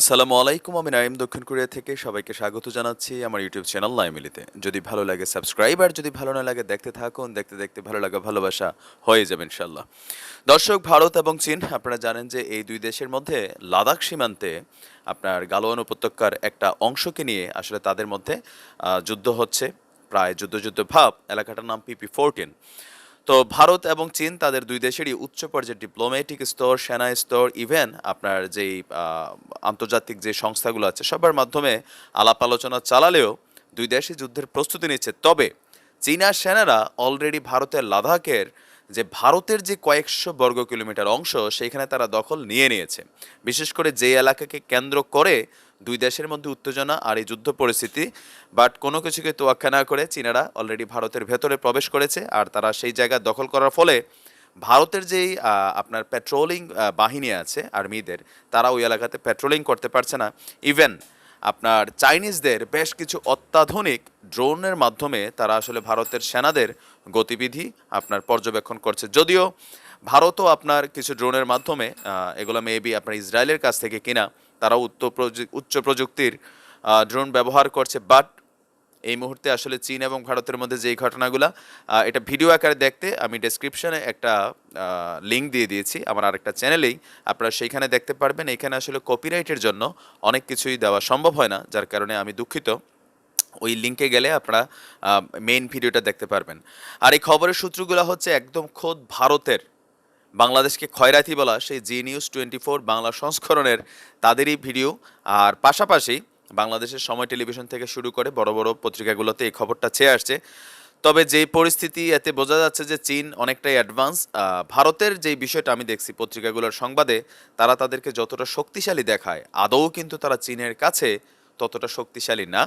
আসসালামু আলাইকুম, আমি নাইম দক্ষিণ কোরিয়া থেকে সবাইকে স্বাগত জানাচ্ছি আমার ইউটিউব চ্যানেল নাইমিলিতে যদি ভালো লাগে সাবস্ক্রাইব আর যদি ভালো না লাগে দেখতে থাকুন, দেখতে দেখতে ভালো লাগা ভালোবাসা হয়ে যাবে ইনশাল্লাহ দর্শক, ভারত এবং চীন, আপনারা জানেন যে এই দুই দেশের মধ্যে লাদাখ সীমান্তে আপনার গালোয়ান উপত্যকার একটা অংশকে নিয়ে আসলে তাদের মধ্যে যুদ্ধ হচ্ছে। প্রায় যুদ্ধ যুদ্ধ ভাব, এলাকাটার নাম পিপি ফোরটিন তো ভারত এবং চীন তাদের দুই দেশেরই উচ্চ পর্যায়ের ডিপ্লোম্যাটিক স্তর, সেনা স্তর ইভেন আপনার যেই আন্তর্জাতিক যে সংস্থাগুলো আছে, সবার মাধ্যমে আলাপ আলোচনা চালালেও দুই দেশই যুদ্ধের প্রস্তুতি নিচ্ছে। তবে চীনা সেনারা অলরেডি ভারতের লাদাখের যে ভারতের যে কয়েকশো বর্গ কিলোমিটার অংশ সেইখানে তারা দখল নিয়ে নিয়েছে। বিশেষ করে যে এলাকাকে কেন্দ্র করে দুই দেশের মধ্যে উত্তেজনা আর এই যুদ্ধ পরিস্থিতি, বাট কোনো কিছুকে তোয়াক্কা না করে চীনারা অলরেডি ভারতের ভেতরে প্রবেশ করেছে আর তারা সেই জায়গা দখল করার ফলে ভারতের যেই আপনার পেট্রোলিং বাহিনী আছে, আর্মিদের, তারা ওই এলাকাতে পেট্রোলিং করতে পারছে না। ইভেন আপনার চাইনিজদের বেশ কিছু অত্যাধুনিক ড্রোনের মাধ্যমে তারা আসলে ভারতের সেনাদের গতিবিধি আপনার পর্যবেক্ষণ করছে। যদিও ভারতও আপনার কিছু ড্রোনের মাধ্যমে এগুলো মেবি আপনার ইসরায়েলের কাছ থেকে কিনা তারা প্রযু- উচ্চ প্রযুক্তির ড্রোন ব্যবহার করছে। বাট এই মুহূর্তে আসলে চীন এবং ভারতের মধ্যে যেই ঘটনাগুলো এটা ভিডিও আকারে দেখতে আমি ডেসক্রিপশনে একটা লিঙ্ক দিয়ে দিয়েছি, আমার আরেকটা চ্যানেলেই আপনারা সেইখানে দেখতে পারবেন, এখানে আসলে কপিরাইটের জন্য অনেক কিছুই দেওয়া সম্ভব হয় না, যার কারণে আমি দুঃখিত। ওই লিঙ্কে গেলে আপনারা মেইন ভিডিওটা দেখতে পারবেন। আর এই খবরের সূত্রগুলো হচ্ছে একদম খোদ ভারতের বাংলাদেশকে খয়রাতি বলা সেই Z news twenty four Bangla সংস্করণের তাদেরই ভিডিও। আর পাশাপাশি বাংলাদেশের সময় টেলিভিশন থেকে শুরু করে বড় বড় পত্রিকাগুলোতে এই খবরটা চেয়ে আসছে। তবে যেই পরিস্থিতি, এতে বোঝা যাচ্ছে যে চীন অনেকটাই অ্যাডভান্স ভারতের যেই বিষয়টা আমি দেখছি পত্রিকাগুলোর সংবাদে, তারা তাদেরকে যতটা শক্তিশালী দেখায়, আদৌ কিন্তু তারা চীনের কাছে ততটা শক্তিশালী না।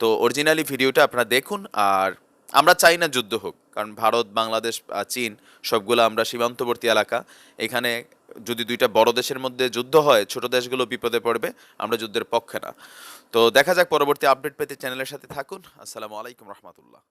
তো অরিজিনালি ভিডিওটা আপনারা দেখুন, আর আমরা চাই না যুদ্ধ হোক। কারণ ভারত, বাংলাদেশ চীন সবগুলো আমরা সীমান্তবর্তী এলাকা। এখানে যদি দুইটা বড় দেশের মধ্যে যুদ্ধ হয়, ছোট দেশগুলো বিপদে পড়বে, আমরা যুদ্ধের পক্ষে না। তো দেখা যাক, পরবর্তী আপডেট পেতে চ্যানেলের সাথে থাকুন। আসসালামু আলাইকুম রহমতুল্লাহ।